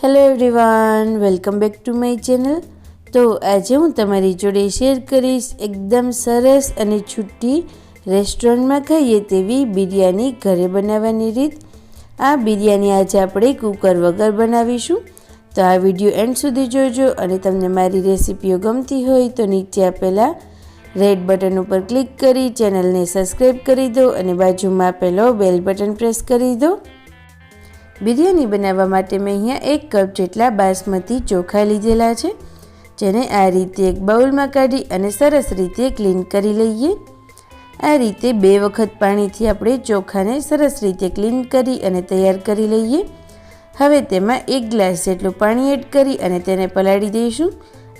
Hello everyone welcome back to my channel તો આજે હું તમારી જોડે શેર કરીશ એકદમ સરસ અને છૂટી રેસ્ટોરન્ટમાં ખાઈએ તેવી બિરયાની ઘરે બનાવવાની રીત. આ બિરયાની આજે આપણે કુકર વગર બનાવીશું. તો આ વીડિયો એન્ડ સુધી જોજો અને તમને મારી રેસીપીઓ ગમતી હોય તો નીચે આપેલા રેડ બટન ઉપર ક્લિક કરી ચેનલને સબસ્ક્રાઈબ કરી દો અને બાજુમાં આપેલો બેલ બટન પ્રેસ કરી દો. બિરયાની બનાવવા માટે મેં અહીંયા એક કપ જેટલા બાસમતી ચોખા લીધેલા છે, જેને આ રીતે એક બાઉલમાં કાઢી અને સરસ રીતે ક્લીન કરી લઈએ. આ રીતે બે વખત પાણીથી આપણે ચોખાને સરસ રીતે ક્લીન કરી અને તૈયાર કરી લઈએ. હવે તેમાં એક ગ્લાસ જેટલું પાણી એડ કરી અને તેને પલાળી દઈશું.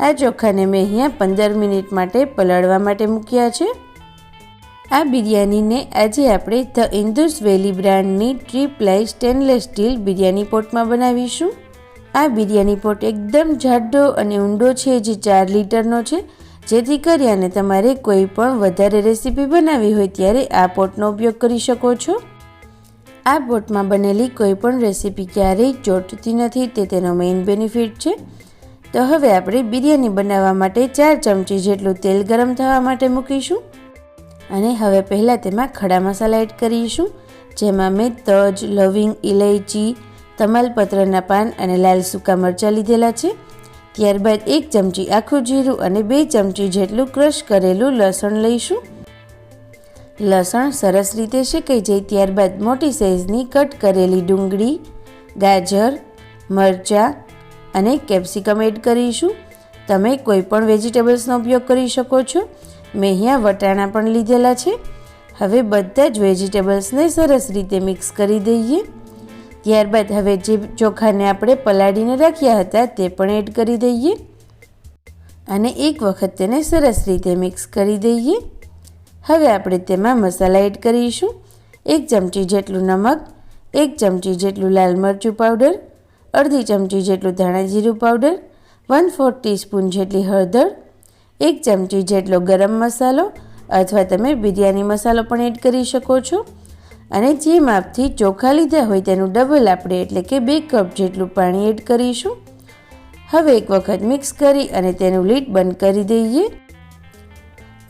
આ ચોખાને મેં અહીંયા પંદર મિનિટ માટે પલાળવા માટે મૂક્યા છે. આ બિરયાનીને આજે આપણે ધ ઇન્દુસ વેલી બ્રાન્ડની tri ply stainless steel biryani પોટમાં બનાવીશું. આ બિરયાની પોટ એકદમ જાડો અને ઊંડો છે, જે ચાર લીટરનો છે. જેથી કરી અને તમારે કોઈ પણ વધારે રેસીપી બનાવવી હોય ત્યારે આ પોટનો ઉપયોગ કરી શકો છો. આ પોટમાં બનેલી કોઈ પણ રેસીપી ક્યારેય ચોટતી નથી, તે તેનો મેઇન બેનિફિટ છે. તો હવે આપણે બિરયાની બનાવવા માટે ચાર ચમચી જેટલું તેલ ગરમ થવા માટે મૂકીશું. અને હવે પહેલાં તેમાં ખડા મસાલા એડ કરીશું, જેમાં મેં તજ, લવિંગ ઇલાયચી તમાલપત્રના પાન અને લાલ સૂકા મરચાં લીધેલા છે. ત્યારબાદ એક ચમચી આખું જીરું અને બે ચમચી જેટલું ક્રશ કરેલું લસણ લઈશું. લસણ સરસ રીતે શેકાઈ જાય ત્યારબાદ મોટી સાઇઝની કટ કરેલી ડુંગળી, ગાજર, મરચાં અને કેપ્સિકમ એડ કરીશું. તમે કોઈ પણ વેજીટેબલ્સનો ઉપયોગ કરી શકો છો. મેં અહીંયા વટાણા પણ લીધેલા છે. હવે બધા જ વેજીટેબલ્સને સરસ રીતે મિક્સ કરી દઈએ. ત્યારબાદ હવે જે ચોખાને આપણે પલાળીને રાખ્યા હતા તે પણ એડ કરી દઈએ. અને એક વખત તેને સરસ રીતે મિક્સ કરી દઈએ. હવે આપણે તેમાં મસાલા એડ કરીશું. એક ચમચી જેટલું નમક, એક ચમચી જેટલું લાલ મરચું પાવડર, અડધી ચમચી જેટલું ધાણા જીરું પાવડર, વન ફોર ટીસ્પૂન જેટલી હળદર એક ચમચી જેટલો ગરમ મસાલો અથવા તમે બિરયાની મસાલો પણ એડ કરી શકો છો. અને જે માપથી ચોખા લીધા હોય તેનું ડબલ આપણે એટલે કે બે કપ જેટલું પાણી એડ કરીશું. હવે એક વખત મિક્સ કરી અને તેનું લીડ બંધ કરી દઈએ.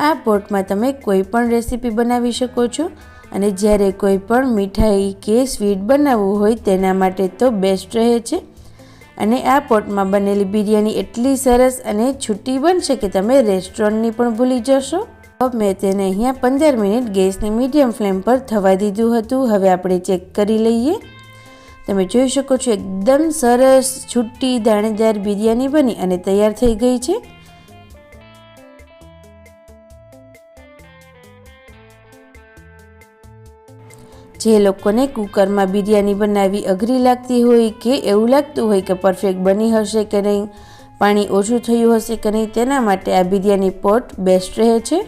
આ પોટમાં તમે કોઈ પણ રેસીપી બનાવી શકો છો. અને જ્યારે કોઈ પણ મીઠાઈ કે સ્વીટ બનાવવું હોય તેના માટે તો બેસ્ટ રહે છે. અને આ પોટમાં બનેલી બિરયાની એટલી સરસ અને છૂટી બનશે કે તમે રેસ્ટોરન્ટની પણ ભૂલી જશો. મેં તેને અહીંયા પંદર મિનિટ ગેસની મીડિયમ ફ્લેમ પર થવા દીધું હતું. હવે આપણે ચેક કરી લઈએ. તમે જોઈ શકો છો, એકદમ સરસ છૂટી દાણેદાર બિરયાની બની અને તૈયાર થઈ ગઈ છે. જે લોકોને કુકરમાં બિરયાની બનાવવી અઘરી લાગતી હોય કે એવું લાગતું હોય કે પરફેક્ટ બની હશે કે નહીં, પાણી ઓછું થયું હશે કે નહીં, તેના માટે આ બિરયાની પોટ બેસ્ટ રહે છે.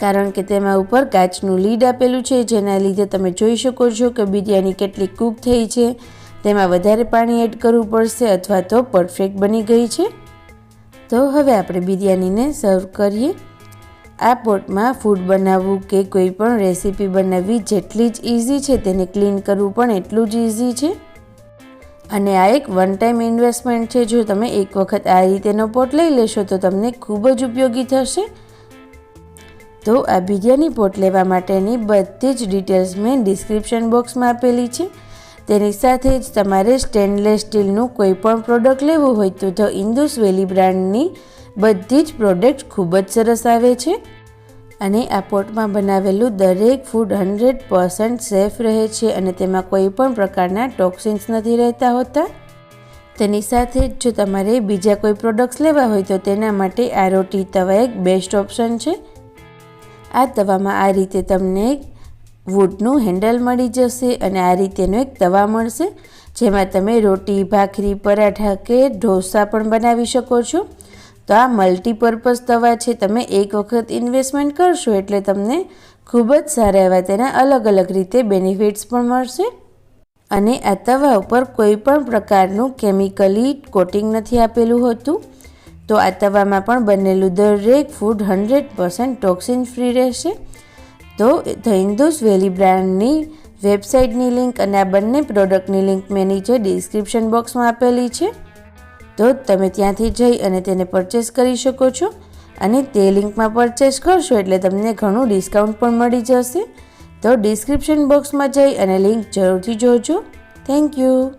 કારણ કે તેમાં ઉપર કાચનું લીડ આપેલું છે, જેના લીધે તમે જોઈ શકો છો કે બિરયાની કેટલી કૂક થઈ છે. તેમાં વધારે પાણી એડ કરવું પડશે અથવા તો પરફેક્ટ બની ગઈ છે. તો હવે આપણે બિરયાનીને સર્વ કરીએ. આ પોટમાં ફૂડ બનાવવું કે કોઈ પણ રેસીપી બનાવવી જેટલી જ ઇઝી છે, તેને ક્લીન કરવું પણ એટલું જ ઇઝી છે. અને આ એક વન ટાઈમ ઇન્વેસ્ટમેન્ટ છે, જો તમે એક વખત આ રીતેનો પોટ લઈ લેશો, તો તમને ખૂબ જ ઉપયોગી થશે. તો આ બિરયાની પોટ લેવા માટેની બધી જ ડિટેલ્સ મેં ડિસ્ક્રિપ્શન બોક્સમાં આપેલી છે. તેની સાથે જ તમારે સ્ટેનલેસ સ્ટીલનું કોઈ પણ પ્રોડક્ટ લેવું હોય તો ધ ઇન્દુસ વેલી બ્રાન્ડની બધી જ પ્રોડક્ટ ખૂબ જ સરસ આવે છે અને આ પોટમાં બનાવેલું દરેક ફૂડ હંડ્રેડ પર્સન્ટ સેફ રહે છે અને તેમાં કોઈ પણ પ્રકારના ટોક્સિન્સ નથી રહેતા હોતા. તેની સાથે જ જો તમારે બીજા કોઈ પ્રોડક્ટ્સ લેવા હોય તો તેના માટે આ રોટી તવા એક બેસ્ટ ઓપ્શન છે. આ તવામાં આ રીતે તમને વુડનું હેન્ડલ મળી જશે અને આ રીતેનો એક તવા મળશે, જેમાં તમે રોટી, ભાખરી, પરાઠા કે ઢોસા પણ બનાવી શકો છો. તો આ મલ્ટીપર્પઝ તવા છે. તમે એક વખત ઇન્વેસ્ટમેન્ટ કરશો એટલે તમને ખૂબ જ સારા એવા તેના અલગ અલગ રીતે બેનિફિટ્સ પણ મળશે. અને આ તવા ઉપર કોઈ પણ પ્રકારનું કેમિકલી કોટિંગ નથી આપેલું હોતું. તો આ તવામાં પણ બનેલું દરેક food hundred percent toxin free રહેશે. તો ધ હિન્દુસ વેલી બ્રાન્ડની વેબસાઇટની લિંક અને આ બંને પ્રોડક્ટની લિંક મેં નીચે ડિસ્ક્રિપ્શન બોક્સમાં આપેલી છે. તો તમે ત્યાંથી જઈ અને તેને પરચેસ કરી શકો છો. અને તે લિંકમાં પરચેસ કરશો એટલે તમને ઘણું ડિસ્કાઉન્ટ પણ મળી જશે. તો ડિસ્ક્રિપ્શન બોક્સમાં જઈ અને લિંક જરૂરથી જોજો. Thank you